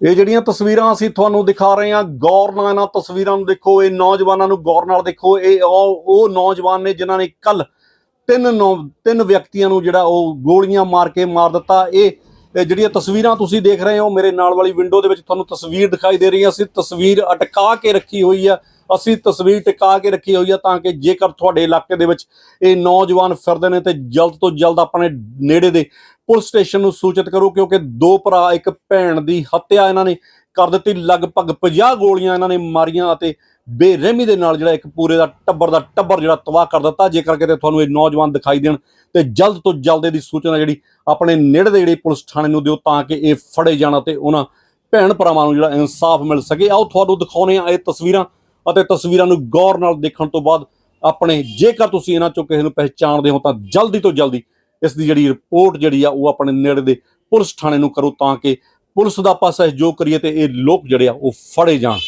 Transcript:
ਇਹ ਜਿਹੜੀਆਂ ਤਸਵੀਰਾਂ ਅਸੀਂ ਤੁਹਾਨੂੰ ਦਿਖਾ ਰਹੇ ਹਾਂ, ਗੌਰ ਨਾਲ ਇਹਨਾਂ ਤਸਵੀਰਾਂ ਨੂੰ ਦੇਖੋ, ਇਹ ਨੌਜਵਾਨਾਂ ਨੂੰ ਗੌਰ ਨਾਲ ਦੇਖੋ, ਇਹ ਉਹ ਨੌਜਵਾਨ ਨੇ ਜਿਨ੍ਹਾਂ ਨੇ ਕੱਲ ਤਿੰਨ ਨੌ, ਤਿੰਨ ਵਿਅਕਤੀਆਂ ਨੂੰ ਜਿਹੜਾ ਉਹ ਗੋਲੀਆਂ ਮਾਰ ਕੇ ਮਾਰ ਦਿੱਤਾ। ਇਹ ਜਿਹੜੀਆਂ ਤਸਵੀਰਾਂ ਤੁਸੀਂ ਦੇਖ ਰਹੇ ਹੋ, ਮੇਰੇ ਨਾਲ ਵਾਲੀ ਵਿੰਡੋ ਦੇ ਵਿੱਚ ਤੁਹਾਨੂੰ ਤਸਵੀਰ ਦਿਖਾਈ ਦੇ ਰਹੀ ਹੈ। ਅਸੀਂ ਤਸਵੀਰ ਅਟਕਾ ਕੇ ਰੱਖੀ ਹੋਈ ਆ ਅਸੀਂ ਤਸਵੀਰ ਟਿਕਾ ਕੇ ਰੱਖੀ ਹੋਈ ਆ ਤਾਂ ਕਿ ਜੇਕਰ ਤੁਹਾਡੇ ਇਲਾਕੇ ਦੇ ਵਿੱਚ ਇਹ ਨੌਜਵਾਨ ਫਿਰਦੇ ਨੇ ਤੇ ਜਲਦ ਤੋਂ ਜਲਦ ਆਪਣੇ ਨੇੜੇ ਦੇ ਪੁਲਿਸ ਸਟੇਸ਼ਨ ਨੂੰ ਸੂਚਿਤ ਕਰੋ, ਕਿਉਂਕਿ ਦੋ ਭਰਾ, ਇੱਕ ਭੈਣ ਦੀ ਹੱਤਿਆ ਇਹਨਾਂ ਨੇ ਕਰ ਦਿੱਤੀ। ਲਗਭਗ 50 ਗੋਲੀਆਂ ਇਹਨਾਂ ਨੇ ਮਾਰੀਆਂ ਅਤੇ ਬੇਰਹਿਮੀ ਦੇ ਨਾਲ ਜਿਹੜਾ ਇੱਕ ਪੂਰੇ ਦਾ ਟੱਬਰ ਦਾ ਟੱਬਰ ਜਿਹੜਾ ਤਬਾਹ ਕਰ ਦਿੱਤਾ। ਜੇਕਰ ਕਿਤੇ ਤੁਹਾਨੂੰ ਇਹ ਨੌਜਵਾਨ ਦਿਖਾਈ ਦੇਣ ਤੇ ਜਲਦ ਤੋਂ ਜਲਦ ਇਹਦੀ ਸੂਚਨਾ ਜਿਹੜੀ ਆਪਣੇ ਨੇੜੇ ਦੇ ਜਿਹੜੇ ਪੁਲਿਸ ਥਾਣੇ ਨੂੰ ਦਿਓ ਤਾਂ ਕਿ ਇਹ ਫੜੇ ਜਾਣ ਤੇ ਉਹਨਾਂ ਭੈਣ ਭਰਾਵਾਂ ਨੂੰ ਜਿਹੜਾ ਇਨਸਾਫ ਮਿਲ ਸਕੇ। ਆਓ ਤੁਹਾਨੂੰ ਦਿਖਾਉਨੇ ਆ ਇਹ ਤਸਵੀਰਾਂ। ਅਤੇ ਤਸਵੀਰਾਂ ਨੂੰ ਗੌਰ ਨਾਲ ਦੇਖਣ ਤੋਂ ਬਾਅਦ ਆਪਣੇ ਜੇਕਰ ਤੁਸੀਂ ਇਹਨਾਂ ਚੋਂ ਕਿਸੇ ਨੂੰ ਪਹਿਚਾਣਦੇ ਹੋ ਤਾਂ ਜਲਦੀ ਤੋਂ ਜਲਦੀ ਇਸ ਦੀ ਜਿਹੜੀ ਰਿਪੋਰਟ ਜਿਹੜੀ ਆ ਉਹ ਆਪਣੇ ਨੇੜੇ ਦੇ ਪੁਲਿਸ ਥਾਣੇ ਨੂੰ ਕਰੋ ਤਾਂ ਕਿ ਪੁਲਿਸ ਦਾ ਆਪਾਂ ਸਹਿਯੋਗ ਕਰੀਏ ਤੇ ਇਹ ਲੋਕ ਜਿਹੜੇ ਆ ਉਹ ਫੜੇ ਜਾਣ।